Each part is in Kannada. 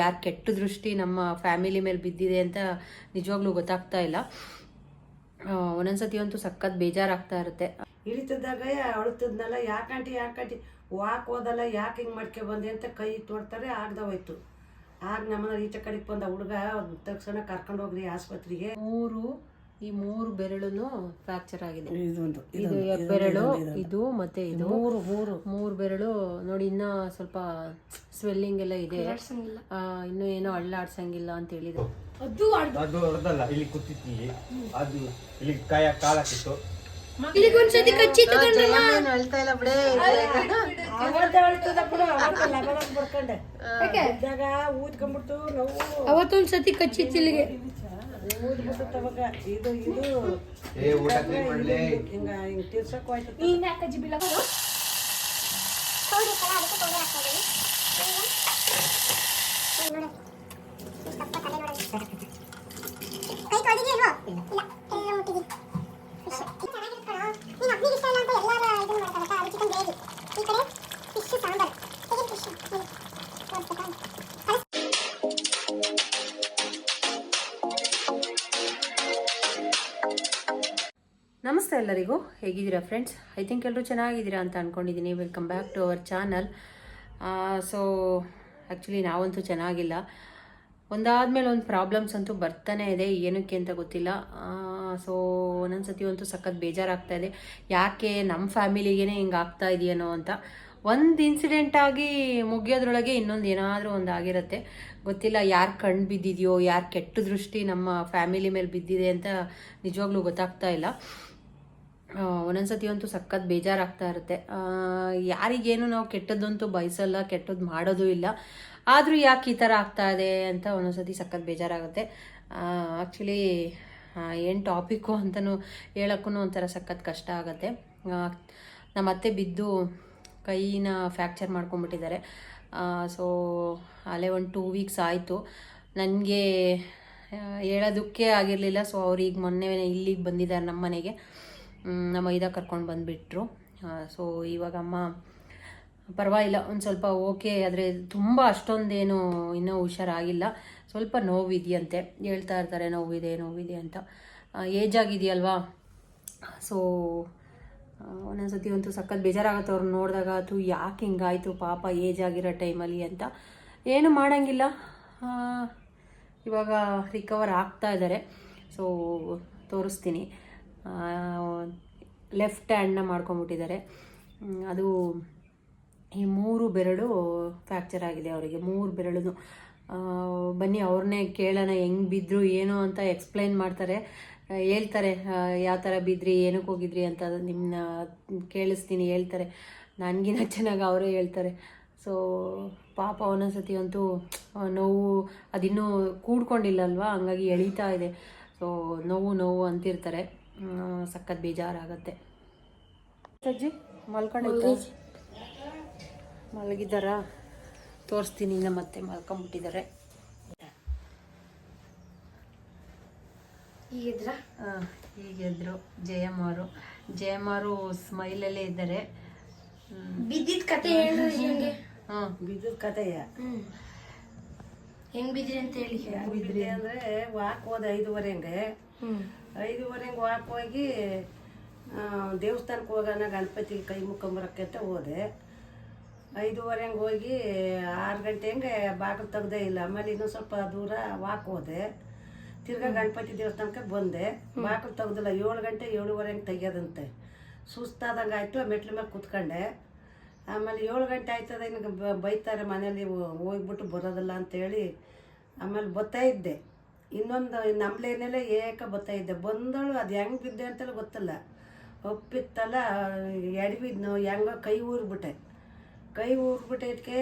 ಯಾರು ಕೆಟ್ಟ ದೃಷ್ಟಿ ನಮ್ಮ ಫ್ಯಾಮಿಲಿ ಮೇಲೆ ಬಿದ್ದಿದೆ ಅಂತ ನಿಜವಾಗ್ಲೂ ಗೊತ್ತಾಗ್ತಾ ಇಲ್ಲ. ಒಂದೊಂದ್ಸತಿ ಅಂತೂ ಸಖತ್ ಬೇಜಾರಾಗ್ತಾ ಇರುತ್ತೆ. ಇಳಿತದಾಗ ಅಳುತ್ತಿದ್ನಲ್ಲ ಯಾಕಂಟಿ ಯಾಕಂಟಿ ವಾಕ್ ಹೋದಲ್ಲ ಯಾಕೆ ಹಿಂಗೆ ಮಾಡ್ಕೆ ಬಂದೆ ಅಂತ ಕೈ ತೋಡ್ತಾರೆ ಆಗ್ದ ಹೋಯ್ತು ಆಗ ನಮ್ಮನ್ನ ಈಚೆ ಕಡೆಗೆ ಬಂದ ಹುಡುಗ ತಕ್ಷಣ ಕರ್ಕೊಂಡು ಹೋಗ್ರಿ ಆಸ್ಪತ್ರೆಗೆ. ಮೂರು ಈ ಮೂರು ಬೆರಳುನು ಫ್ರಾಕ್ಚರ್ ಆಗಿದೆ. ಇದೊಂದು ಇದು ಬೆರಳು ಇದು ಮತ್ತೆ ಇದು. ಮೂರು ಮೂರು. ಮೂರು ಬೆರಳು ನೋಡಿ ಇನ್ನ ಸ್ವಲ್ಪ ಸ್ವೆಲ್ಲಿಂಗ್ ಎಲ್ಲ ಇದೆ. ಇನ್ನು ಏನೋ ಅಳ್ಳಾಡ್ಸಂಗಿಲ್ಲ ಅಂತ ಹೇಳಿದ್ರು. ಅದು ಹೊಡೆದಲ್ಲ ಇಲ್ಲಿ ಕೂತಿತ್ತು ಅದು ಇಲ್ಲಿ ಕೈ ಕಾಲಾಕಿತ್ತು ಅಳ್ತಾ ಇಲ್ಲ ಬಿಡೇ. ಅವತ್ತೊಂದ್ಸತಿ ಕಚ್ಚಿತ್ತು ಇಲ್ಲಿಗೆ. ಇದು ಇದು. ಏ ಊಟ ಕ್ಲೀನ್ ಮಾಡ್ಲಿ. ಹಿಂಗ ಹಿಂಗ್ ತಿರ್ಸಕ್ ಹೋಯ್ತು ಕೈ ಎಲ್ಲರಿಗೂ ಹೇಗಿದ್ದೀರಾ ಫ್ರೆಂಡ್ಸ್ ಐ ಥಿಂಕ್ ಎಲ್ಲರೂ ಚೆನ್ನಾಗಿದ್ದೀರಾ ಅಂತ ಅಂದ್ಕೊಂಡಿದ್ದೀನಿ welcome back to our channel so actually ನಾವಂತೂ ಚೆನ್ನಾಗಿಲ್ಲ. ಒಂದಾದ್ಮೇಲೆ ಒಂದು ಪ್ರಾಬ್ಲಮ್ಸ್ ಅಂತೂ ಬರ್ತಾನೆ ಇದೆ. ಏನಕ್ಕೆ ಅಂತ ಗೊತ್ತಿಲ್ಲ. ಸೊ ಒಂದೊಂದು ಸತಿ ಅಂತೂ ಸಖತ್ ಬೇಜಾರಾಗ್ತಾ ಇದೆ. ಯಾಕೆ ನಮ್ಮ ಫ್ಯಾಮಿಲಿಗೇ ಹಿಂಗೆ ಆಗ್ತಾ ಇದೆಯೇನೋ ಅಂತ. ಒಂದು ಇನ್ಸಿಡೆಂಟ್ ಆಗಿ ಮುಗಿಯೋದ್ರೊಳಗೆ ಇನ್ನೊಂದು ಏನಾದರೂ ಒಂದು ಆಗಿರುತ್ತೆ. ಗೊತ್ತಿಲ್ಲ ಯಾರು ಕಣ್ಣು ಬಿದ್ದಿದೆಯೋ, ಯಾರು ಕೆಟ್ಟ ದೃಷ್ಟಿ ನಮ್ಮ ಫ್ಯಾಮಿಲಿ ಮೇಲೆ ಬಿದ್ದಿದೆ ಅಂತ ನಿಜವಾಗ್ಲೂ ಗೊತ್ತಾಗ್ತಾ ಇಲ್ಲ. ಆ, ಒಂದೊಂದ್ಸತಿ ಅಂತೂ ಸಖತ್ ಬೇಜಾರಾಗ್ತಾ ಇರುತ್ತೆ. ಯಾರಿಗೇನು ನಾವು ಕೆಟ್ಟದ್ದಂತೂ ಬಯಸಲ್ಲ ಕೆಟ್ಟದ್ದು ಮಾಡೋದು ಇಲ್ಲ. ಆದರೂ ಯಾಕೆ ಈ ಥರ ಆಗ್ತಾ ಇದೆ ಅಂತ ಒಂದೊಂದ್ಸತಿ ಸಖತ್ ಬೇಜಾರಾಗುತ್ತೆ. ಆ್ಯಕ್ಚುಲಿ ಏನು ಟಾಪಿಕ್ಕು ಅಂತಲೂ ಹೇಳೋಕ್ಕೂ ಒಂಥರ ಸಖತ್ ಕಷ್ಟ ಆಗುತ್ತೆ. ನಮ್ಮ ಅತ್ತೆ ಬಿದ್ದು ಕೈನ ಫ್ರ್ಯಾಕ್ಚರ್ ಮಾಡ್ಕೊಂಬಿಟ್ಟಿದ್ದಾರೆ ಸೊ ಅಲ್ಲೇ ಒಂದು ಟೂ ವೀಕ್ಸ್ ಆಯಿತು. ನನಗೆ ಹೇಳೋದಕ್ಕೆ ಆಗಿರಲಿಲ್ಲ. ಸೊ ಅವ್ರು ಈಗ ಮೊನ್ನೆ ಇಲ್ಲಿಗೆ ಬಂದಿದ್ದಾರೆ ನಮ್ಮ ಮನೆಗೆ. ನಮ್ಮ ಐದ ಕರ್ಕೊಂಡು ಬಂದುಬಿಟ್ರು. ಸೊ ಇವಾಗ ಅಮ್ಮ, ಪರವಾಗಿಲ್ಲ, ಒಂದು ಸ್ವಲ್ಪ ಓಕೆ ಆದರೆ ತುಂಬ ಅಷ್ಟೊಂದೇನು ಇನ್ನೂ ಹುಷಾರಾಗಿಲ್ಲ. ಸ್ವಲ್ಪ ನೋವಿದೆಯಂತೆ. ಹೇಳ್ತಾ ಇರ್ತಾರೆ, ನೋವಿದೆ ನೋವಿದೆ ಅಂತ. ಏಜ್ ಆಗಿದೆಯಲ್ವಾ? ಸೊ ಒಂದೊಂದ್ಸತಿ ಅಂತೂ ಸಖತ್ ಬೇಜಾರಾಗುತ್ತೆ ಅವ್ರನ್ನ ನೋಡಿದಾಗ. ಅದು ಯಾಕೆ ಹಿಂಗಾಯಿತು? ಪಾಪ ಏಜ್ ಆಗಿರೋ ಟೈಮಲ್ಲಿ ಅಂತ. ಏನು ಮಾಡೋಂಗಿಲ್ಲ. ಇವಾಗ ರಿಕವರ್ ಆಗ್ತಾ ಇದ್ದಾರೆ. ಸೊ ತೋರಿಸ್ತೀನಿ. ಲೆಫ್ಟ್ ಹ್ಯಾಂಡ್ನ ಮಾಡ್ಕೊಂಬಿಟ್ಟಿದ್ದಾರೆ ಅದು ಈ ಮೂರು ಬೆರಳು ಫ್ರ್ಯಾಕ್ಚರ್ ಆಗಿದೆ ಅವರಿಗೆ, ಮೂರು ಬೆರಳು ಬನ್ನಿ ಅವ್ರನ್ನೇ ಕೇಳೋಣ, ಹೆಂಗೆ ಬಿದ್ದರು ಏನು ಅಂತ ಎಕ್ಸ್ಪ್ಲೈನ್ ಮಾಡ್ತಾರೆ. ಹೇಳ್ತಾರೆ ಯಾವ ಥರ ಬಿದ್ರಿ, ಏನಕ್ಕೆ ಹೋಗಿದ್ರಿ ಅಂತ ನಿಮ್ಮನ್ನ ಕೇಳಿಸ್ತೀನಿ, ಹೇಳ್ತಾರೆ. ನನಗಿನ್ನ ಚೆನ್ನಾಗಿ ಅವರೇ ಹೇಳ್ತಾರೆ. ಸೊ ಪಾಪ ಒಂದೊಂದ್ಸತಿ ಅಂತೂ ನೋವು, ಅದಿನ್ನೂ ಕೂಡ್ಕೊಂಡಿಲ್ಲಲ್ವಾ? ಹಂಗಾಗಿ ಎಳೀತಾ ಇದೆ. ಸೊ ನೋವು ನೋವು ಅಂತಿರ್ತಾರೆ. ಸಖತ್ ಬೇಜಾರಾಗತ್ತೆ. ಸಜ್ಜಿ ಮಲ್ಕೊಂಡು ಮಲಗಿದ್ದಾರಾ? ತೋರಿಸ್ತೀನಿ ಇನ್ನು ಮತ್ತೆ ಮಲ್ಕೊಂಬಿಟ್ಟಿದ್ದಾರೆ ಆ, ಈಗ ಎದ್ರು ಜಯಮ್ಮ ಅವರು ಜಯಮ್ಮ ಅವರು ಸ್ಮೈಲಲ್ಲೇ ಇದ್ದಾರೆ. ಬಿದ್ದಿದ್ ಕತೆ ಹೇಳ್ರಿ ಹಾಂ ಹ್ಮ್. ಕತೆಯ ಹೆಂಗ್ ಬಿದ್ರಿ ಅಂತ ಹೇಳಿ ಬಿದ್ರಿ ಅಂದ್ರೆ ವಾಕ್ ಹೋದ ಐದುವರೆ ಹಂಗೆ. ಹ್ಮ್ ಐದುವರೆ ಹಂಗೆ ವಾಕ್ ಹೋಗಿ ದೇವಸ್ಥಾನಕ್ಕೆ ಹೋಗೋಣ ಗಣಪತಿ ಕೈ ಮುಕ್ಕೊಂಬರಕ್ಕೆ ಅಂತ ಹೋದೆ. ಐದುವರೆ ಹಂಗೆ ಹೋಗಿ ಆರು ಗಂಟೆ ಹಂಗೆ ಬಾಗಿಲು ತೆಗ್ದೇ ಇಲ್ಲ. ಆಮೇಲೆ ಇನ್ನೂ ಸ್ವಲ್ಪ ದೂರ ವಾಕ್ ಹೋದೆ. ತಿರ್ಗಾ ಗಣಪತಿ ದೇವಸ್ಥಾನಕ್ಕೆ ಬಂದೆ. ಬಾಗಿಲು ತೆಗ್ದಿಲ್ಲ. ಏಳು ಗಂಟೆ ಏಳುವರೆ ಹಂಗೆ ತೆಗಿಯೋದಂತೆ. ಸುಸ್ತಾದಂಗೆ ಆಯಿತು ಮೆಟ್ಲ ಮೇಲೆ ಕೂತ್ಕೊಂಡೆ. ಆಮೇಲೆ ಏಳು ಗಂಟೆ ಆಯ್ತದ ಇನ್ನು ಬೈತಾರೆ ಮನೇಲಿ ಹೋಗ್ಬಿಟ್ಟು ಬರೋದಿಲ್ಲ ಅಂತೇಳಿ. ಆಮೇಲೆ ಬರ್ತಾ ಇದ್ದೆ. ಇನ್ನೊಂದು ನಂಬ್ಲೇನೆಲ್ಲ ಏಕ ಬರ್ತಾ ಇದ್ದೆ. ಬಂದಳು, ಅದು ಹೆಂಗೆ ಬಿದ್ದೆ ಅಂತೆಲ್ಲ ಗೊತ್ತಲ್ಲ. ಒಪ್ಪಿತ್ತಲ್ಲ ಎಡವಿದ್ನು ಹೆಂಗ ಕೈ ಊರ್ಬಿಟ್ಟೆ. ಕೈ ಊರ್ಬಿಟ್ಟಿದ್ಕೆ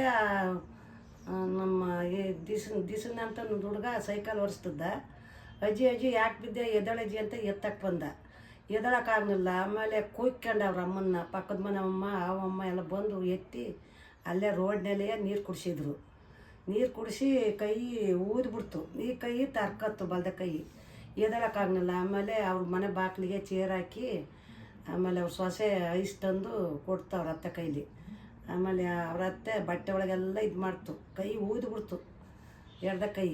ನಮ್ಮ ಈ ದಿಸನ್ ದಿಸನ್ ಅಂತ ಒಂದು ಹುಡುಗ ಸೈಕಲ್ ಒರೆಸ್ತಿದ್ದ ಅಜ್ಜಿ ಅಜ್ಜಿ, ಯಾಕೆ ಬಿದ್ದೆ ಎದಳಜ್ಜಿ ಅಂತ ಎತ್ತಕ್ಕೆ ಬಂದ. ಎದಳಕ್ಕಾಗಲಿಲ್ಲ ಆಮೇಲೆ ಕೂಯ್ಕೊಂಡ ಅವ್ರ ಅಮ್ಮನ್ನ, ಪಕ್ಕದ ಮನೆ ಅಮ್ಮ ಅವಮ್ಮ ಎಲ್ಲ ಬಂದು ಎತ್ತಿ ಅಲ್ಲೇ ರೋಡ್ನಲ್ಲೇ ನೀರು ಕುಡಿಸಿದ್ರು. ನೀರು ಕುಡಿಸಿ ಕೈ ಊದ್ಬಿಡ್ತು ಈ ಕೈ ತರ್ಕತ್ತು ಬಲ್ದ ಕೈ. ಎದಳಕ್ಕಾಗಲಿಲ್ಲ ಆಮೇಲೆ ಅವ್ರ ಮನೆ ಬಾಗಿಲಿಗೆ ಚೇರ್ ಹಾಕಿ, ಆಮೇಲೆ ಅವ್ರ ಸೊಸೆ ಐಸ್ ತಂದು ಕೊಡ್ತಾವ್ರ ಅತ್ತೆ ಕೈಲಿ. ಆಮೇಲೆ ಅವ್ರ ಅತ್ತೆ ಬಟ್ಟೆ ಒಳಗೆಲ್ಲ ಇದು ಮಾಡ್ತು. ಕೈ ಊದ್ಬಿಡ್ತು ಎರಡ ಕೈ.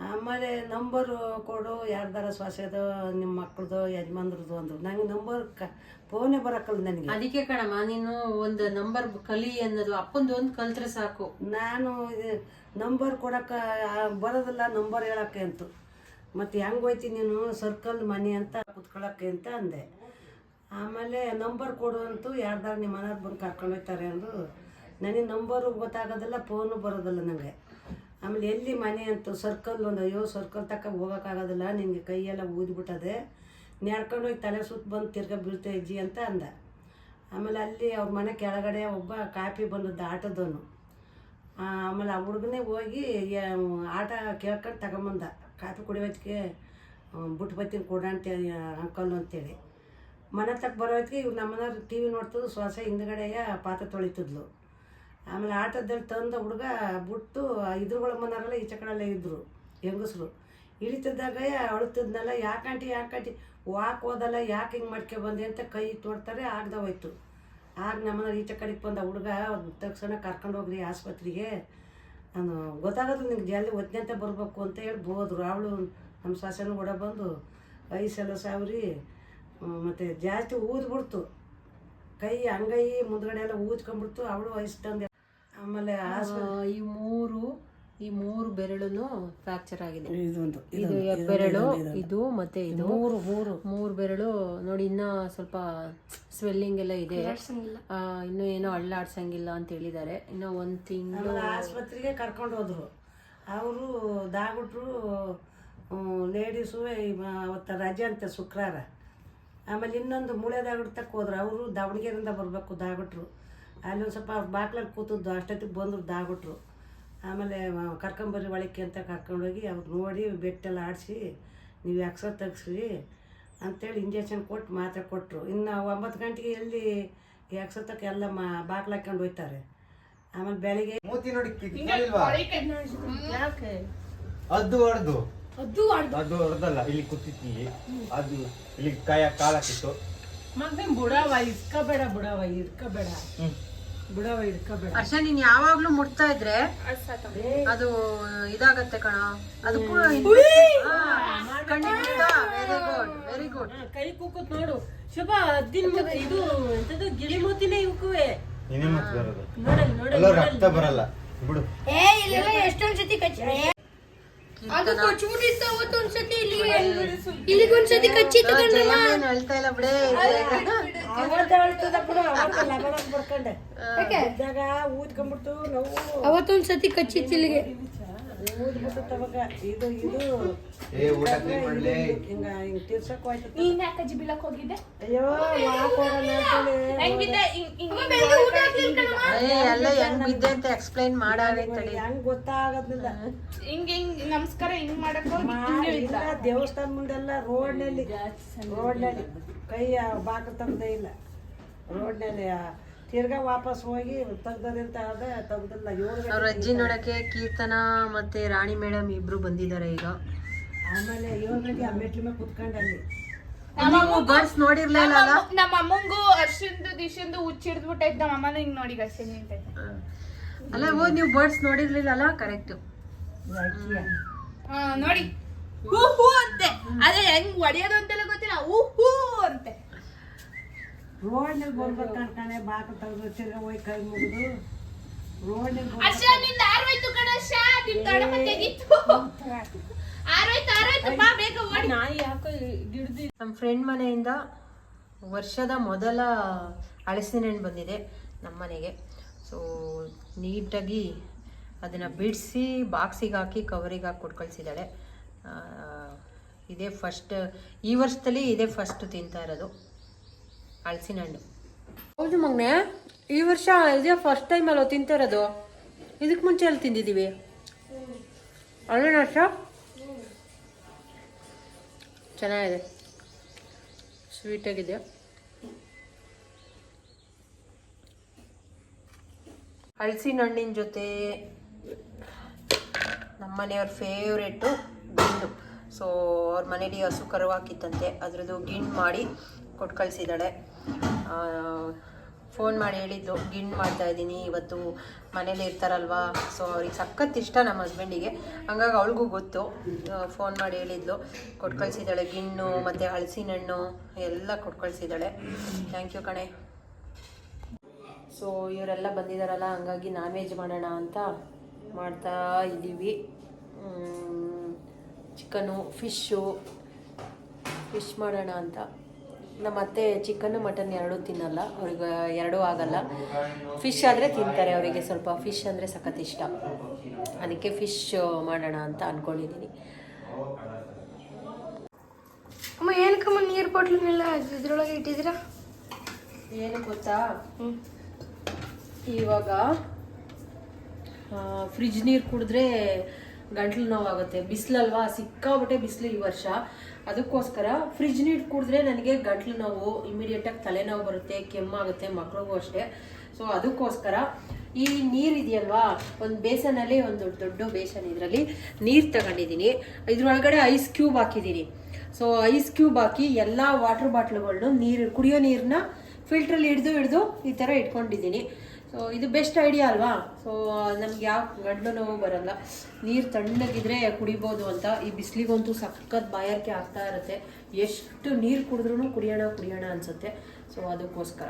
ಆಮೇಲೆ ನಂಬರು ಕೊಡು ಯಾರ್ದಾರ ಸೊಸೆದು ನಿಮ್ಮ ಮಕ್ಳದು ಯಜಮಾನ್ರದ್ದು ಅಂದ್ರು. ನಂಗೆ ನಂಬರ್ ಕ ಫೋನೇ ಬರಕಲ್ಲ ನನಗೆ. ಅದಕ್ಕೆ ಕಣಮ್ಮ ನೀನು ಒಂದು ನಂಬರ್ ಕಲಿ ಅನ್ನೋದು ಅಪ್ಪಂದು ಒಂದು ಕಲ್ತ್ರೆ ಸಾಕು. ನಾನು ಇದು ನಂಬರ್ ಕೊಡಕ್ಕೆ ಬರೋದಿಲ್ಲ ನಂಬರ್ ಹೇಳಕ್ಕೆ ಅಂತು. ಮತ್ತು ಹೆಂಗೆ ಹೋಯ್ತಿ ನೀನು? ಸರ್ಕಲ್ ಮನೆ ಅಂತ ಕುತ್ಕೊಳ್ಳೋಕ್ಕೆ ಅಂತ ಅಂದೆ. ಆಮೇಲೆ ನಂಬರ್ ಕೊಡು ಅಂತೂ ಯಾರ್ದಾರ ನಿಮ್ಮ ಮನೆಯವ್ರು ಬಂದು ಕರ್ಕೊಂಡೋಗ್ತಾರೆ ಅಂದರು. ನನಗೆ ನಂಬರು ಗೊತ್ತಾಗೋದಿಲ್ಲ ಫೋನು ಬರೋದಿಲ್ಲ ನನಗೆ ಆಮೇಲೆ ಎಲ್ಲಿ ಮನೆ ಅಂತ ಸರ್ಕಲ್ ಒಂದು ಅಯ್ಯೋ ಸರ್ಕಲ್ ತಕ್ಕ ಹೋಗೋಕ್ಕಾಗೋದಿಲ್ಲ ನಿಮಗೆ ಕೈಯೆಲ್ಲ ಊದ್ಬಿಟ್ಟದೆ. ನಡ್ಕೊಂಡು ಹೋಗಿ ತಲೆ ಸುತ್ತ ಬಂದು ತಿರ್ಗಾ ಬೀಳ್ತಾ ಇಜ್ಜಿ ಅಂತ ಅಂದ. ಆಮೇಲೆ ಅಲ್ಲಿ ಅವ್ರ ಮನೆ ಕೆಳಗಡೆ ಒಬ್ಬ ಕಾಪಿ ಬಂದದ್ದು ಆಟೋದವನು. ಆಮೇಲೆ ಆ ಹುಡುಗನೇ ಹೋಗಿ ಆಟ ಕೇಳ್ಕೊಂಡು ತಗೊಂಬಂದ. ಕಾಫಿ ಕುಡಿಯೋದಕ್ಕೆ ಬುಟ್ಟು ಬರ್ತೀನಿ ಕೊಡ ಅಂತ ಅಂಕಲ್ ಅಂತೇಳಿ. ಮನೆ ತಕ್ಕ ಬರೋದಕ್ಕೆ ಇವ್ರು ನಮ್ಮನೆಯವ್ರು ಟಿ ವಿ ನೋಡ್ತಿದ್ರು ಸೊಸೆ ಹಿಂದ್ಗಡೆಯ ಪಾತ್ರೆ ತೊಳಿತಿದ್ಲು. ಆಮೇಲೆ ಆಟೋದಲ್ಲಿ ತಂದ ಹುಡುಗ ಬಿಟ್ಟು ಇದ್ರುಗಳ ಮನೆಯವರೆಲ್ಲ ಈಚೆ ಕಡೆಲ್ಲ ಇದ್ದರು ಹೆಂಗಸ್ರು. ಇಳಿತಿದ್ದಾಗ ಅಳುತ್ತಿದ್ನಲ್ಲ ಯಾಕಂಟಿ ಯಾಕಂಟಿ ವಾಕ್ ಹೋದಲ್ಲ, ಯಾಕೆ ಹಿಂಗೆ ಮಾಡ್ಕೊ ಬಂದೆ ಅಂತ ಕೈ ತೋಡ್ತಾರೆ, ಆಗ್ದ ಹೋಯ್ತು. ಆಗ ನಮ್ಮನ ಈಚೆ ಕಡೆಗೆ ಬಂದ ಹುಡುಗ ತಕ್ಷಣ ಕರ್ಕೊಂಡು ಹೋಗ್ರಿ ಆಸ್ಪತ್ರೆಗೆ. ನಾನು ಗೊತ್ತಾಗೋದು ನಿಂಗೆ ಜಲ್ದಿ ಅಂತ ಬರಬೇಕು ಅಂತ ಹೇಳಿ ಬೋದ್ರು ಅವಳು ನಮ್ಮ ಸಾಸನ ಕೂಡ ಬಂದು ಕೈ ಸಲ ಸಾವಿರಿ ಮತ್ತು ಜಾಸ್ತಿ ಊದ್ಬಿಡ್ತು. ಕೈ, ಅಂಗೈ, ಮುಂದ್ಗಡೆ ಎಲ್ಲ ಊದ್ಕೊಂಡ್ಬಿಡ್ತು. ಅವಳು ವಯಸ್ಸು ತಂದೆ. ಆಮೇಲೆ ಆ, ಈ ಮೂರು ಈ ಮೂರು ಬೆರಳುನು ಫ್ರಾಕ್ಚರ್ ಆಗಿದೆ. ಇದೊಂದು ಇದು ಬೆರಳು ಇದು ಮತ್ತೆ ಇದು ಮೂರು ಮೂರು. ಮೂರು ಬೆರಳು. ನೋಡಿ ಇನ್ನ ಸ್ವಲ್ಪ ಸ್ವೆಲ್ಲಿಂಗ್ ಎಲ್ಲ ಇದೆ. ಇನ್ನು ಏನೋ ಅಳ್ಳಾಡ್ಸಂಗಿಲ್ಲ ಅಂತ ಹೇಳಿದ್ದಾರೆ. ಇನ್ನ ಒಂದ್ ತಿಂಗಳು ಆಸ್ಪತ್ರೆಗೆ ಕರ್ಕೊಂಡು ಹೋದ್ರು. ಅವರು ದಾಗ್ಬಿಟ್ರು ಲೇಡೀಸು ಅವತ್ತು ರಜೆ ಅಂತ ಶುಕ್ರವಾರ. ಆಮೇಲೆ ಇನ್ನೊಂದು ಮೂಳೆ ದಾಗುಡ್ತಕ್ಕೆ ಹೋದ್ರು. ಅವರು ದಾವಣಗೆರೆಯಿಂದ ಬರಬೇಕು ದಾಗುಟ್ರು ಅಲ್ಲಿ ಒಂದು ಸ್ವಲ್ಪ ಅವ್ರು ಬಾಗ್ಲಲ್ಲಿ ಕೂತದ್ದು ಅಷ್ಟೊತ್ತಿಗೆ ಬಂದರು ದಾಗ್ಬಿಟ್ರು. ಆಮೇಲೆ ಕರ್ಕೊಂಬರ್ರಿ ಒಳಕ್ಕೆ ಅಂತ ಕರ್ಕೊಂಡೋಗಿ ಅವ್ರು ನೋಡಿ ಬೆಟ್ಟೆಲ್ಲ ಆಡಿಸಿ ನೀವು ಎಕ್ಸ್ರ ತೆಗ್ಸ್ರಿ ಅಂತೇಳಿ ಇಂಜೆಕ್ಷನ್ ಕೊಟ್ಟು ಮಾತ್ರೆ ಕೊಟ್ಟರು ಇನ್ನು ಒಂಬತ್ತು ಗಂಟೆಗೆ ಎಲ್ಲಿ ಎಕ್ಸೋ ತಕ್ಕ ಎಲ್ಲ ಮಾ ಬಾಗ್ಲು ಹಾಕ್ಕೊಂಡು ಹೋಗ್ತಾರೆ ಆಮೇಲೆ ಬೆಳಿಗ್ಗೆ ಮೂತಿ ನೋಡಿ ಅದು ಹೊಡೆದು. ಅದು ಹೊಡೆದಲ್ಲ ಇಲ್ಲಿ ಕೂತಿದ್ದೀವಿ ಅದು ಇಲ್ಲಿ ಕಾಯ ಕಾಲ ಹಾಕಿತ್ತು ಮಗನ್ ಬುಡವ ಇಟ್ಕೋಬೇಡ ಬುಡವ ಇಟ್ಕೋಬೇಡ ಬುಡವ ಇಟ್ಕೋಬೇಡ ಹರ್ಷ ನೀನ್ ಯಾವಾಗ್ಲೂ ಮುಟ್ತಾ ಇದ್ರೆ ಅದು ಇದಾಗತ್ತೆ ಕಣ. ಅದು ವೆರಿ ಗುಡ್ ವೆರಿ ಗುಡ್ ಕೈ ಕುಕ್ಕುತ್ ನೋಡು. ಶುಭ ಅದಿನ ಇದು ಎಂತದ್ದು ಇವಕ್ಕುವೆ ಬರೋದು. ನೋಡಲ್ ನೋಡಲ್ ರಕ್ತ ಬರಲ್ಲ. ಬಿಡು. ಎಷ್ಟೊಂದ್ ಸತಿ ಕಚ್ಚಿ ಅದು ಕಚ್ಬಿಟ್ಟಿತ್ತು ಅವತ್ತೊಂದ್ಸತಿ ಇಲ್ಲಿ ಇಲ್ಲಿಗೊಂದ್ಸತಿ ಹೇಳ್ತಾ ಇಲ್ಲ ಬಿಡೇ. ಅವತ್ತೊಂದ್ಸತಿ ಕಚ್ಚಿತ್ತು ಇಲ್ಲಿಗೆ ಇದು ಇದು. ಏ ಊಟ ಕ್ಲೀನ್ ಮಾಡ್ಲಿ? ಹಿಂಗ ಹಿಂಗ್ ತಿರ್ಸಕ್ ಹೋಯ್ತು ನೀನ್ ಯಾಕೆ ಅಜ್ಜಿ ಬೀಳಕ್ ಹೋಗಿದ್ದೆ? ಅಯ್ಯೋ ಹೆಂಗಿದ್ದೆ ಏ ಎಲ್ಲ ಹೆಂಗ್ ಬಿದ್ದೆ ಅಂತ ಎಕ್ಸ್ಪ್ಲೈನ್ ಮಾಡಾವೆ ತಡಿ. ಹೆಂಗ್ ಗೊತ್ತಾಗೋದಿಲ್ಲ ಹಿಂಗ್ ಹಿಂಗ್ ನಮಸ್ಕಾರ ಹಿಂಗ್ ಮಾಡಕ್ ಇಲ್ಲ ದೇವಸ್ಥಾನ ಮುಂದೆಲ್ಲ ರೋಡ್ನಲ್ಲಿ ರೋಡ್ನಲ್ಲಿ ಕೈ ಬಾಕ ತೆಗ್ದೇ ಇಲ್ಲ. ರೋಡ್ನಲ್ಲಿ ತಿರ್ಗಾ ವಾಪಸ್ ಹೋಗಿ ತೆಗ್ದದಂತ ಅದ ತೆಗ್ದಿಲ್ಲ. ಏಳು ಅವ್ರ ಅಜ್ಜಿ ನೋಡಕ್ಕೆ ಕೀರ್ತನ ಮತ್ತೆ ರಾಣಿ ಮೇಡಮ್ ಇಬ್ರು ಬಂದಿದ್ದಾರೆ ಈಗ. ಆಮೇಲೆ ಏಳು ಗಂಟೆ ಆ ಮೆಟ್ಲ ಮೇಲೆ ಕುತ್ಕೊಂಡು ಅಲ್ಲಿ. ನೀವು ಬರ್ಡ್ಸ್ ನೋಡಿರ್ಲಿಲ್ಲ ಅಲ್ಲ? ನಮ್ಮ ಅಮ್ಮಂಗು ಅರ್ಶಿಂದು ದಿಶಿಂದು ಹುಚ್ಚಿಡ್ದ್ಬಿಟ್ಟೈತ್ ನಮ್ಮ ಅಮ್ಮನ ಹಿಂಗ್ ನೋಡಿ ಅರ್ಶಿನ್ ನಿಂತೈತೆ ಅಲ್ಲ ಓ ನೀವು ಬರ್ಡ್ಸ್ ನೋಡಿರ್ಲಿಲ್ಲ ಅಲ್ಲ? ಕರೆಕ್ಟ್ ಹಾ ನೋಡಿ. ಹೂ ಹೂ ಅಂತೆ. ಅದೇ ಹೆಂಗ್ ಒಡೆಯೋದು ಅಂತೆಲ್ಲ ಗೊತ್ತಿಲ್ಲ. ಹೂ ಹೂ ಅಂತೆ. ರೋಡ್ನಲ್ಲಿ ಬರ್ಬೇಕು ಅನ್ಕೊಂಡೆ ಬಾಕ ತೆಗ್ದು ತಿರ್ಗಾ ಹೋಗಿ ಕೈ ಮುಗಿದು. ರೋಡ್ನಲ್ಲಿ ಹರ್ಷ ನಿಂದ ಆರ್ವಾಯ್ತು ಕಣ ಹರ್ಷ ನಿನ್ ದೊಡ್ಡಮ್ಮ ತೆಗಿತ್ತು ಆರ್ವಾಯ್ತು ಆರ್ವಾಯ್ತು ಬಾ ಬೇಗ ಓಡಿ. ನಾಯಿ ಯಾಕೋ ಗಿಡ್ದು ನಮ್ಮ ಫ್ರೆಂಡ್ ಮನೆಯಿಂದ ವರ್ಷದ ಮೊದಲ ಹಳಸಿನ ಹಣ್ಣು ಬಂದಿದೆ ನಮ್ಮ ಮನೆಗೆ. ಸೊ ನೀಟಾಗಿ ಅದನ್ನು ಬಿಡಿಸಿ ಬಾಕ್ಸಿಗೆ ಹಾಕಿ ಕವರಿಗೆ ಹಾಕಿ ಕೊಟ್ಟು ಕಳಿಸಿದ್ದಾಳೆ ಇದೇ ಫಸ್ಟ್ ಈ ವರ್ಷದಲ್ಲಿ ಇದೇ ಫಸ್ಟ್ ತಿಂತಾ ಇರೋದು. ಹಳಸಿನ ಹಣ್ಣು ಹೌದು ಮಗ್ನೆ, ಈ ವರ್ಷ ಇದೇ ಫಸ್ಟ್ ಟೈಮ್ ಅಲ್ಲ ತಿಂತಿರೋದು ಇದಕ್ಕೆ ಮುಂಚೆ ಅಲ್ಲಿ ತಿಂದಿದ್ದೀವಿ? ಅಲ್ಲ ಹರ್ಷ ಚೆನ್ನಾಗಿದೆ. ಸ್ವೀಟಾಗಿದೆ. ಹಲಸಿನ ಹಣ್ಣಿನ ಜೊತೆ ನಮ್ಮ ಮನೆಯವ್ರ ಫೇವ್ರೇಟು ಗಿಂಡು. ಸೊ ಅವ್ರ ಮನೇಲಿ ಹಸು ಕರು ಹಾಕಿತ್ತಂತೆ ಅದ್ರದ್ದು ಗಿಣ್ಣು ಮಾಡಿ ಕೊಟ್ಟು ಕಳಿಸಿದ್ದಾಳೆ. ಫೋನ್ ಮಾಡಿ ಹೇಳಿದ್ದು ಗಿಂಡ್ ಮಾಡ್ತಾ ಇದ್ದೀನಿ, ಇವತ್ತು ಮನೇಲಿ ಇರ್ತಾರಲ್ವಾ? ಸೊ ಅವ್ರಿಗೆ ಸಖತ್ ಇಷ್ಟ ನಮ್ಮ ಹಸ್ಬೆಂಡಿಗೆ ಹಂಗಾಗಿ ಅವಳಿಗೂ ಗೊತ್ತು. ಫೋನ್ ಮಾಡಿ ಹೇಳಿದ್ಲು ಕೊಟ್ಟು ಕಳಿಸಿದ್ದಾಳೆ ಗಿಣ್ಣು, ಮತ್ತು ಹಲಸಿನ ಹಣ್ಣು ಎಲ್ಲ ಕೊಟ್ಟು ಕಳಿಸಿದ್ದಾಳೆ ಥ್ಯಾಂಕ್ ಯು ಕಣೆ. ಸೊ ಇವರೆಲ್ಲ ಬಂದಿದ್ದಾರಲ್ಲ, ಹಂಗಾಗಿ ನಾನ್ ವೆಜ್ ಮಾಡೋಣ ಅಂತ ಮಾಡ್ತಾ ಇದ್ದೀವಿ. ಚಿಕನು ಫಿಶ್ಶು ಫಿಶ್ ಮಾಡೋಣ ಅಂತ. ನಮ್ಮ ಅತ್ತೆ ಚಿಕನ್ ಮಟನ್ ಎರಡೂ ತಿನ್ನಲ್ಲ. ಅವ್ರಿಗೆ ಎರಡೂ ಆಗಲ್ಲ. ಫಿಶ್ ಆದರೆ ತಿಂತಾರೆ ಅವರಿಗೆ ಸ್ವಲ್ಪ. ಫಿಶ್ ಅಂದರೆ ಸಖತ್ ಇಷ್ಟ. ಅದಕ್ಕೆ ಫಿಶ್ ಮಾಡೋಣ ಅಂತ ಅಂದ್ಕೊಂಡಿದ್ದೀನಿ ಅಮ್ಮ ಏನಕ್ಕಮ್ಮ ನೀರು ಬಾಟ್ಲನ್ನೆಲ್ಲ ಇದ್ರೊಳಗೆ ಇಟ್ಟಿದ್ದೀರಾ? ಏನು ಗೊತ್ತಾ? ಇವಾಗ ಫ್ರಿಜ್ ನೀರು ಕುಡಿದ್ರೆ ಗಂಟ್ಲು ನೋವಾಗುತ್ತೆ. ಬಿಸಿಲಲ್ವಾ? ಸಿಕ್ಕಾಬಿಟ್ಟೆ ಬಿಸಿಲು ಈ ವರ್ಷ. ಅದಕ್ಕೋಸ್ಕರ ಫ್ರಿಜ್ ನೀರು ಕುಡಿದ್ರೆ ನನಗೆ ಗಂಟ್ಲು ನೋವು ಇಮಿಡಿಯೇಟಾಗಿ ತಲೆನೋವು ಬರುತ್ತೆ, ಕೆಮ್ಮಾಗುತ್ತೆ, ಮಕ್ಳಿಗೂ ಅಷ್ಟೇ. ಸೊ ಅದಕ್ಕೋಸ್ಕರ ಈ ನೀರಿದೆಯಲ್ವಾ ಒಂದು ಬೇಸನಲ್ಲಿ ಒಂದು ದೊಡ್ಡ ದೊಡ್ಡ ಬೇಸನ್ ಇದರಲ್ಲಿ ನೀರು ತಗೊಂಡಿದ್ದೀನಿ ಇದ್ರೊಳಗಡೆ ಐಸ್ ಕ್ಯೂಬ್ ಹಾಕಿದ್ದೀನಿ ಸೊ ಐಸ್ ಕ್ಯೂಬ್ ಹಾಕಿ ಎಲ್ಲ ವಾಟರ್ ಬಾಟ್ಲುಗಳನ್ನು ನೀರು ಕುಡಿಯೋ ನೀರನ್ನ ಫಿಲ್ಟ್ರಲ್ಲಿ ಹಿಡಿದು ಹಿಡಿದು ಈ ಥರ ಇಟ್ಕೊಂಡಿದ್ದೀನಿ ಸೊ ಇದು ಬೆಸ್ಟ್ ಐಡಿಯಾ ಅಲ್ವಾ? ಸೊ ನಮ್ಗೆ ಯಾವ ಗಂಡು ನೋವು ಬರಲ್ಲ. ನೀರು ತಣ್ಣಗಿದ್ರೆ ಕುಡಿಬೋದು ಅಂತ. ಈ ಬಿಸಿಲಿಗಂತೂ ಸಖತ್ ಬಾಯಾರಿಕೆ ಆಗ್ತಾ ಇರುತ್ತೆ. ಎಷ್ಟು ನೀರು ಕುಡಿದ್ರೂ ಕುಡಿಯೋಣ ಕುಡಿಯೋಣ ಅನ್ಸುತ್ತೆ. ಸೊ ಅದಕ್ಕೋಸ್ಕರ.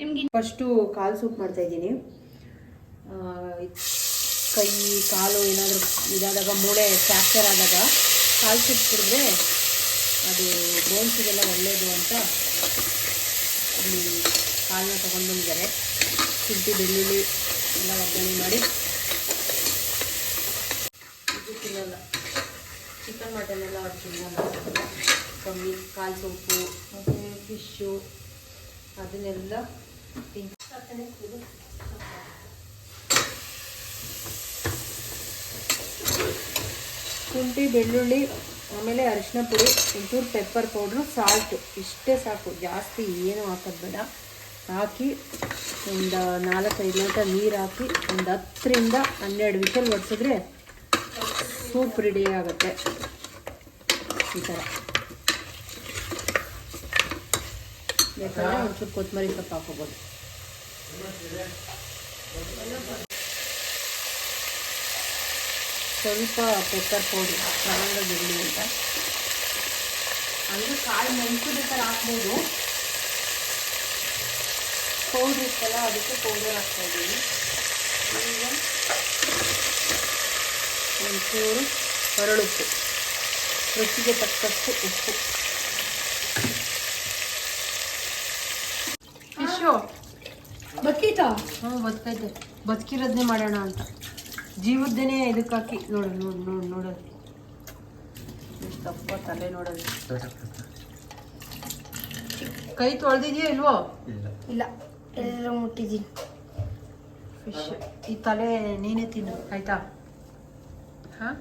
ನಿಮ್ಗೆ ಫಸ್ಟು ಕಾಲು ಸೂಪ್ ಮಾಡ್ತಾ ಇದ್ದೀನಿ. ಕೈ ಕಾಲು ಏನಾದರೂ ಇದಾದಾಗ ಮೂಳೆ ಫ್ರ್ಯಾಕ್ಚರ್ ಆದಾಗ ಕಾಲು ಸೂಪ್ ಕುಡಿದ್ರೆ ಅದು ಬೋನ್ಸಿಗೆಲ್ಲ ಒಳ್ಳೆಯದು ಅಂತ ಇಲ್ಲಿ ಕಾಲನ್ನ ತೊಗೊಂಡು ಬಂದಿದ್ದಾರೆ ಶುಂಠಿ, ಬೆಳ್ಳುಳ್ಳಿ ಎಲ್ಲ ಒಗ್ಗರಣೆ ಮಾಡಿ. ಇದು ತಿನ್ನಲ್ಲ. ಚಿಕನ್ ಮಟನ್ ಎಲ್ಲ ಅವ್ರು ತಿನ್ನಲ್ಲ. ಕಮ್ಮಿ ಕಾಲು ಸೊಪ್ಪು ಮತ್ತು ಫಿಶ್ಶು ಅದನ್ನೆಲ್ಲ ತಿನ್ ಶುಂಠಿ, ಬೆಳ್ಳುಳ್ಳಿ, ಆಮೇಲೆ ಅರಿಶಿನ ಪುಡಿ, ಒಂಚೂರು ಪೆಪ್ಪರ್ ಪೌಡ್ರು ಸಾಲ್ಟು ಇಷ್ಟೇ ಸಾಕು. ಜಾಸ್ತಿ ಏನು ಹಾಕೋದು ಬೇಡ. ಹಾಕಿ ಒಂದು ನಾಲ್ಕೈದು ಲೋಟ ನೀರು ಹಾಕಿ ಒಂದು ಹತ್ತರಿಂದ ಹನ್ನೆರಡು ವಿಷಲ್ ಒಡಿಸಿದ್ರೆ ಸೂಪ್ ರೆಡಿ ಆಗುತ್ತೆ. ಈ ಥರ ಬೇಕಾದ್ರೆ ಒಂಚೂರು ಕೊತ್ತಂಬರಿ ಸೊಪ್ಪು ಹಾಕೋಬೋದು ಸ್ವಲ್ಪ ಪೆಪ್ಪರ್ ಪೌಡ್ರ್ ಚೆನ್ನಾಗಿ ಇರಲಿ ಅಂತ. ಅಂದರೆ ಕಾಳು ಮೆಣಸು ಥರ ಹಾಕ್ಬೋದು. ಪೌಡ್ರ್ ಇತ್ತಲ್ಲ ಅದಕ್ಕೆ ಪೌಡರ್ ಹಾಕ್ತಾ ಇದ್ದೀನಿ. ಈಗ ಒಂಚೂರು ಹರಳುಪ್ಪು ರುಚಿಗೆ ತಕ್ಕಷ್ಟು ಉಪ್ಪು. ಇಶೋ ಬದುಕಿತಾ? ಹ್ಞೂ ಬದುಕೈತೆ. ಬದುಕಿರೋದನ್ನೇ ಮಾಡೋಣ ಅಂತ. ಜೀವದ್ದೇನೆ ಇದಕ್ಕೆ ಹಾಕಿ ನೋಡು ನೋಡು ನೋಡು ನೋಡೋದು ತಪ್ಪ ತಲೆ ನೋಡೋದು. ಕೈ ತೊಳೆದಿದೆಯೋ ಇಲ್ವೋ? ಇಲ್ಲ. ಇಲ್ಲ. ಎಲ್ಲ ಮುಟ್ಟಿದ್ದೀನಿ. ಫಿಶ್ ಈ ತಲೆ ನೀನೇ ತಿನ್ನು ಆಯ್ತಾ? ಹಾಂ?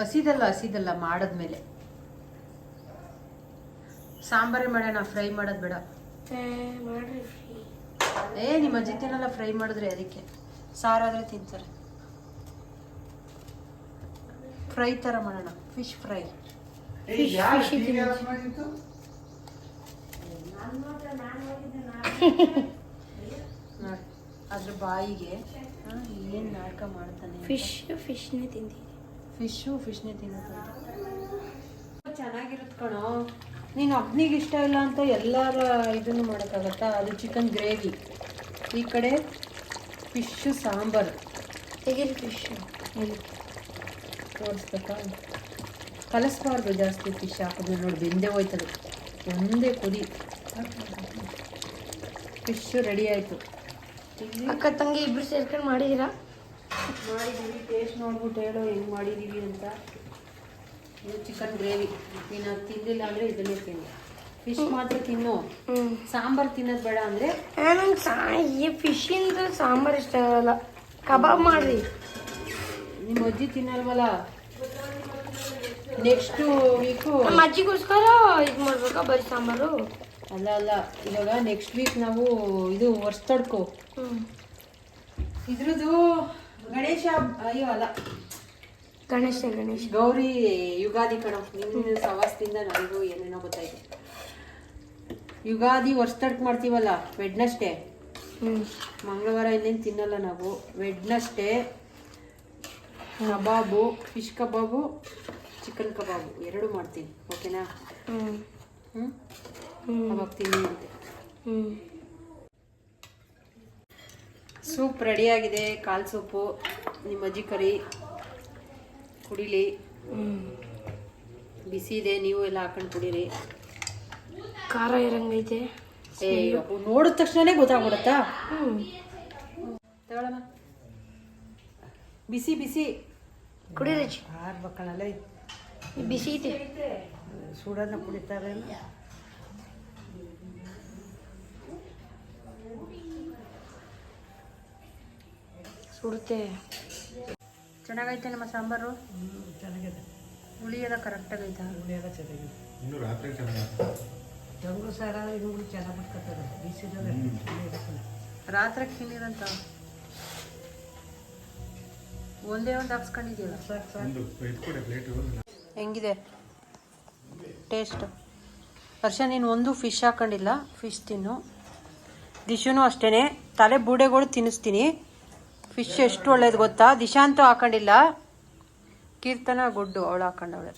ಹಸಿದಲ್ಲ ಹಸಿದಲ್ಲ ಮಾಡಿದ್ಮೇಲೆ. ಸಾಂಬಾರೇ ಮಾಡೋಣ ಫ್ರೈ ಮಾಡೋದು ಬೇಡ. ಮಾಡ್ರಿ. ಏ ನಿಮ್ಮ ಅಜ್ಜಿ ತಿನ್ನಲ್ಲ ಫ್ರೈ ಮಾಡಿದ್ರೆ ಅದಕ್ಕೆ. ಸಾರಾದರೆ ತಿಂತಾರೆ. ಫ್ರೈ ಥರ ಮಾಡೋಣ ಫಿಶ್ ಫ್ರೈ ನೋಡಿ ಅದ್ರ ಬಾಯಿಗೆ ಏನು ನಾಟಕ ಮಾಡ್ತಾನೆ ಫಿಶ್ ಫಿಶ್ನೇ ತಿಂತೀನಿ. ಫಿಶು ಫಿಶ್ನೇ ತಿನ್ನೋದು ಚೆನ್ನಾಗಿರುತ್ತೆ ಕಣೋ. ನೀನು ಅಗ್ನಿಗೆ ಇಷ್ಟ ಇಲ್ಲ ಅಂತ ಎಲ್ಲರ ಇದನ್ನು ಮಾಡೋಕ್ಕಾಗತ್ತಾ? ಅದು ಚಿಕನ್ ಗ್ರೇವಿ ಈ ಕಡೆ ಫಿಶ್ಶು ಸಾಂಬಾರು. ತೆಗೀರಿ ಫಿಶ್ ಇಲ್ಲಿ. ತೋರಿಸ್ಬೇಕಾ ಕಲಸ್ಬಾರ್ದು ಜಾಸ್ತಿ ಫಿಶ್ ಹಾಕಿದ್ರೆ ನೋಡಿ ಬೆಂದೇ ಹೋಯ್ತದೆ. ಒಂದೇ ಕುದಿ. ಫಿಶ್ಶು ರೆಡಿ ಆಯಿತು. ಅಕ್ಕ ತಂಗಿ ಇಬ್ರು ಸೇರ್ಕೊಂಡು ಮಾಡಿದ್ದೀರಾ? ಮಾಡಿದ್ದೀವಿ ಟೇಸ್ಟ್ ನೋಡ್ಬಿಟ್ಟು ಹೇಳು ಹೆಂಗೆ ಮಾಡಿದ್ದೀವಿ ಅಂತ. ಇದು ಚಿಕನ್ ಗ್ರೇವಿ ನೀನು ಅದು ತಿಂದಿಲ್ಲ ಅಂದರೆ ಇದನ್ನೇ ತಿನ್ನು. ಫಿಶ್ ಮಾತ್ರ ತಿನ್ನು. ಸಾಂಬಾರು ತಿನ್ನೋದು ಬೇಡ ಅಂದರೆ? ನಂಗೆ ಸಾ ಈ ಫಿಶಿಂದ ಸಾಂಬಾರು ಇಷ್ಟ ಆಗಲ್ಲ. ಕಬಾಬ್ ಮಾಡ್ರಿ. ನಿಮ್ಮ ಅಜ್ಜಿ ತಿನ್ನಲ್ವಲ್ಲ? ನೆಕ್ಸ್ಟು ವೀಕು ನಮ್ಮ ಅಜ್ಜಿಗೋಸ್ಕರ ಇದು ಮಾಡ್ಬೇಕಾ ಬರೀ ಸಾಂಬಾರು? ಅಲ್ಲ ಅಲ್ಲ ಇವಾಗ ನೆಕ್ಸ್ಟ್ ವೀಕ್ ನಾವು ಇದು ವರ್ಷದಡ್ಕೋ ಇದ್ರದ್ದು ಗಣೇಶ ಅಯ್ಯೋ ಅಲ್ಲ. ಗಣೇಶ ಗಣೇಶ. ಗೌರಿ ಯುಗಾದಿ ಕಣ ನಿಮ್ಮ ಸವಾಸದಿಂದ ನನಗೂ ಏನೇನೋ ಗೊತ್ತಾಯ್ತು. ಯುಗಾದಿ ವರ್ಷದಡ್ಕ್ ಮಾಡ್ತೀವಲ್ಲ ವೆಡ್ನಷ್ಟೇ. ಹ್ಞೂ ಮಂಗಳವಾರ ಇನ್ನೇನು ತಿನ್ನಲ್ಲ ನಾವು ವೆಡ್ನಷ್ಟೇ. ಕಬಾಬು ಫಿಶ್ ಕಬಾಬು ಚಿಕನ್ ಕಬಾಬು ಎರಡು ಮಾಡ್ತೀವಿ ಓಕೆನಾ? ಹ್ಞೂ ಹ್ಞೂ ಅವಾಗ ತಿನ್ನಿ ಅಂತೆ ಹ್ಞೂ ಸೂಪ್ ರೆಡಿಯಾಗಿದೆ ಕಾಲು ಸೂಪು ನಿಮ್ಮ ಅಜ್ಜಿ ಕರಿ ಕುಡಿಲಿ. ಹ್ಞೂ ಬಿಸಿ ಇದೆ ನೀವು ಎಲ್ಲ ಹಾಕೊಂಡು ಕುಡೀರಿ. ಖಾರ ಇರಂಗೈತೆ. ಏ ನೋಡಿದ ತಕ್ಷಣನೇ ಗೊತ್ತಾಗ್ಬಿಡುತ್ತಾ? ಹ್ಞೂ ಬಿಸಿ ಬಿಸಿ. ಕುಡೀರಿ ಆರ್ಬೇಕಲ್ಲ ಬಿಸಿ ಇದೆ ಸುಡನ್ನ ಕುಡಿತಾರೇನು? ಸುಡುತ್ತೆ ಚೆನ್ನಾಗೈತೆ ನಮ್ಮ ಸಾಂಬಾರು? ಚೆನ್ನಾಗಿದೆ ಹುಳಿ ಎಲ್ಲ ಕರೆಕ್ಟಾಗೈತಾ ಉಳಿಯೋದ ಚೆನ್ನಾಗಿದೆ ಇನ್ನು ರಾತ್ರಿ ಚೆನ್ನಾಗಿ ತಂಗು ಸಾರ ಇನ್ನು ಚೆನ್ನಾಗಿ ಬಿಟ್ಕೊತಾರೆ ಬಿಸಿದಾಗ ರಾತ್ರಿ ತಿನ್ನಿರಂತ ಒಂದೇ ಒಂದು ಹಾಕ್ಸ್ಕೊಂಡಿದೀಯ ಸರ್ ಸರ್. ಒಂದು ಎತ್ಕೊಡೆ ಪ್ಲೇಟು ಹೆಂಗಿದೆ? ಟೇಸ್ಟ್ ವರ್ಷ ನೀನು ಒಂದು ಫಿಶ್ ಹಾಕೊಂಡಿಲ್ಲ. ಫಿಶ್ ತಿನ್ನು. ದಿಶುನು ಅಷ್ಟೇ ತಲೆ ಬೂಡೆಗಳು ತಿನ್ನಿಸ್ತೀನಿ. ಫಿಶ್ ಎಷ್ಟು ಒಳ್ಳೇದು ಗೊತ್ತಾ? ದಿಶಾಂತು ಹಾಕೊಂಡಿಲ್ಲ. ಕೀರ್ತನ ಗುಡ್ಡು ಅವಳು ಹಾಕೊಂಡವಳೆ.